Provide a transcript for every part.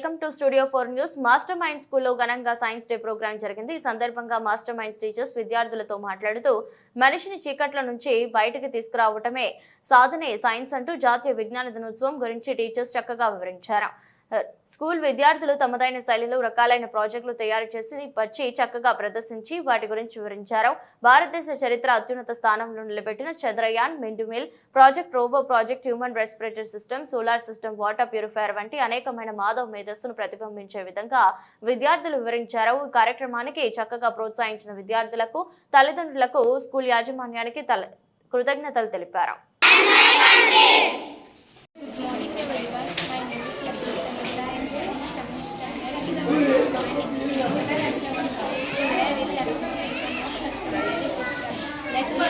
Welcome to studio four news. Mastermind స్కూల్లో ఘనంగా science day programme జరిగింది. ఈ సందర్భంగా మాస్టర్ మైండ్స్ టీచర్స్ విద్యార్థులతో మాట్లాడుతూ మనిషిని చీకట్ల నుంచి బయటకు తీసుకురావటమే సాధనే సైన్స్ అంటూ జాతీయ విజ్ఞాన దినోత్సవం గురించి టీచర్స్ చక్కగా వివరించారు. స్కూల్ విద్యార్థులు తమదైన శైలిలో రకాలైన ప్రాజెక్టులు తయారు చేసి వచ్చి చక్కగా ప్రదర్శించి వాటి గురించి వివరించారు. భారతదేశ చరిత్ర అత్యున్నత స్థానంలో నిలబెట్టిన Chandrayaan windmill project robo project human respirator system solar system water purifier వంటి అనేకమైన మాధవ మేధస్సును ప్రతిబింబించే విధంగా విద్యార్థులు వివరించారు. ఈ కార్యక్రమానికి చక్కగా ప్రోత్సహించిన విద్యార్థులకు తల్లిదండ్రులకు స్కూల్ యాజమాన్యానికి తల కృతజ్ఞతలు తెలిపారు.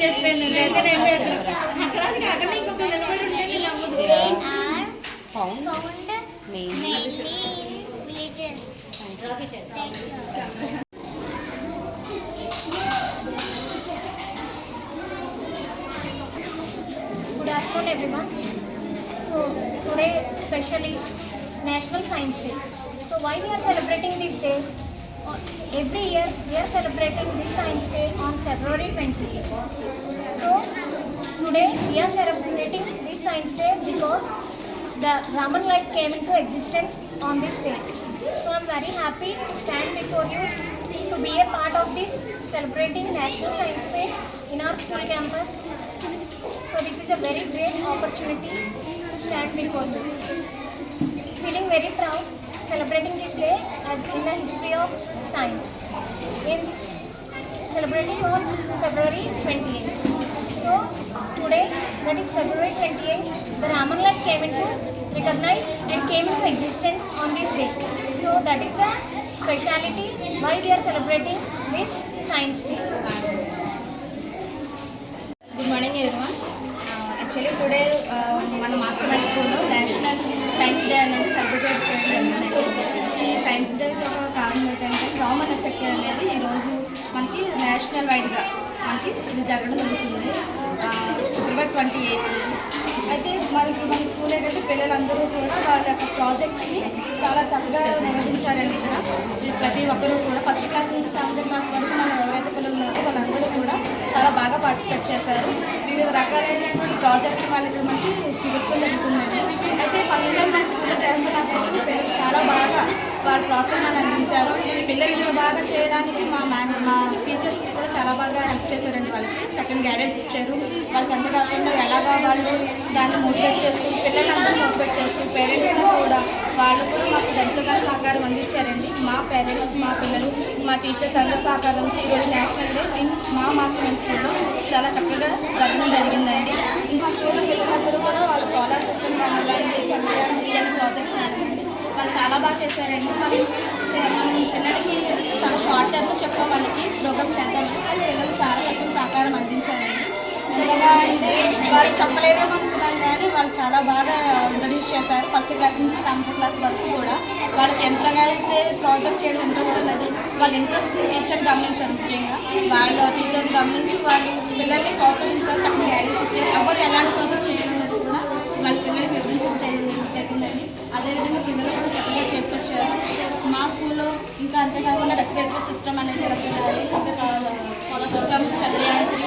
లేదని చెప్పాను లేదు అక్కడ అది కాకుండా ఇంకొక నిలబడి ఉంటే నేను నమ్మదు are found mainly in villages. Thank you. Good afternoon everyone. So today special is National Science Day. So why we are celebrating this day? Every year we are celebrating this Science Day on February 20th. So today we are celebrating this Science Day because the Raman light came into existence on this day. So I'm very happy to stand before you to be a part of this celebrating National Science Day in our school campus. So this is a very great opportunity to stand before you. Feeling very proud celebrating this day as in the history of science. In celebrating on February 28th. So today, that is February 28th, the Raman light came into recognized and came into existence on this day. So that is the speciality why we are celebrating this science day. National వైడ్గా మనకి ఇది జరగడం జరుగుతుంది. October twenty eighth అయితే మనకి మన school ఏంటంటే పిల్లలందరూ కూడా వాళ్ళ యొక్క ప్రాజెక్ట్స్ని చాలా చక్కగా నిర్వహించారండి ఇక్కడ. ప్రతి ఒక్కరూ కూడా ఫస్ట్ క్లాస్ నుంచి సెవెంత్ క్లాస్ వరకు మనం ఎవరైతే పిల్లలు ఉన్నారో వాళ్ళందరూ కూడా చాలా బాగా పార్టిసిపేట్ చేశారు. వివిధ రకాలైనటువంటి ప్రాజెక్ట్స్ వాళ్ళకి మనకి చూపించడం జరుగుతుందండి అయితే ఫస్ట్ టైం మన స్కూల్లో చేస్తున్నప్పుడు పిల్లలు చాలా బాగా వాళ్ళ ప్రోత్సాహాన్ని అందించారు పిల్లలు బాగా చేయడానికి మా మ్యామ్ మా టీచర్స్ కూడా చాలా బాగా హెల్ప్ చేశారండి వాళ్ళకి చక్కని గైడెన్స్ ఇచ్చారు. వాళ్ళకి ఎంత కాకుండా ఎలాగా వాళ్ళు దాన్ని మోటివేట్ చేస్తూ పిల్లలందరూ మోటివేట్ చేస్తూ పేరెంట్స్ కూడా వాళ్ళు కూడా మాకు ఎంతగా సహకారం అందించారండి. మా పేరెంట్స్ మా పిల్లలు మా టీచర్స్ అందరి సహకారంతో ఈరోజు నేషనల్ డే మా మాస్టర్ స్కూల్లో చాలా చక్కగా జరగడం జరిగిందండి. ఇంకా స్కూల్లో పిల్లలందరూ కూడా వాళ్ళ సోలార్ సిస్టమ్ కానివ్వండి చంద్రయాన్ ప్రాజెక్ట్ కానివ్వండి వాళ్ళు చాలా బాగా చేశారండి. మరి పిల్లలకి చాలా షార్ట్ టైంలో చెప్పాం వాళ్ళకి ప్రోగ్రామ్ చేద్దామని కానీ పిల్లలు చాలా చక్కని సహకారం అందించారండి. అంటే వాళ్ళు చెప్పలేదేమో అనుకున్నాను కానీ వాళ్ళు చాలా బాగా ఇంట్రడ్యూస్ చేశారు. ఫస్ట్ క్లాస్ నుంచి సెవెంత్ క్లాస్ వరకు కూడా వాళ్ళకి ఎంతగా అయితే ప్రాజెక్ట్ చేయడం ఇంట్రెస్ట్ ఉన్నది వాళ్ళ ఇంట్రెస్ట్ టీచర్ గమనించారు ముఖ్యంగా. వాళ్ళ టీచర్ గమనించి వాళ్ళు పిల్లల్ని ప్రోత్సహించారు చక్కగా గైడెన్స్ ఇచ్చారు. ఎవరు ఎలాంటి ప్రాజెక్ట్ చేయాలన్నది కూడా వాళ్ళ పిల్లలకి వివరించారు జరిగింది జరిగిందండి అదేవిధంగా పిల్లలు కూడా చక్కగా చేసుకొచ్చారు మా స్కూల్లో ఇంకా అంతేకాకుండా రెస్పిరేటరీ సిస్టమ్ అనేది ఇలా చేయాలి ఇంకా చంద్రయాంత్రి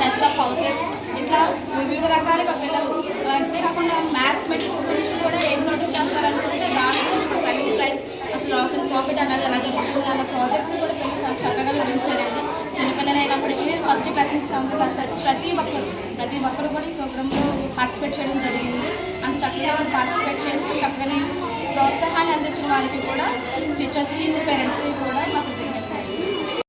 టెన్స్ ఆఫ్ హౌసెస్ ఇట్లా వివిధ రకాలుగా పిల్లలు అంతేకాకుండా మ్యాథమెటిక్స్ గురించి కూడా ఏం ప్రాజెక్ట్ చేస్తారనుకుంటే దాని గురించి సెకండ్ ప్రైజ్ అసలు లాస్ అండ్ ప్రాఫిట్ అనేది ఎలా జరుగుతుంది అన్న ప్రాజెక్ట్ కూడా పిల్లలు చాలా చక్కగా వివరించారండి. చిన్నపిల్లలు అయినప్పటికీ ఫస్ట్ క్లాస్ నుంచి సెవెంత్ క్లాస్ వరకు ప్రతి ఒక్కరు ప్రతి ఒక్కరు కూడా ఈ ప్రోగ్రాంలో పార్టిసిపేట్ చేయడం జరిగింది. అంత చక్కగా పార్టిసిపేట్ చేసి చక్కగా ప్రోత్సాహాన్ని అందించిన వారికి కూడా టీచర్స్కి పేరెంట్స్కి కూడా మాకు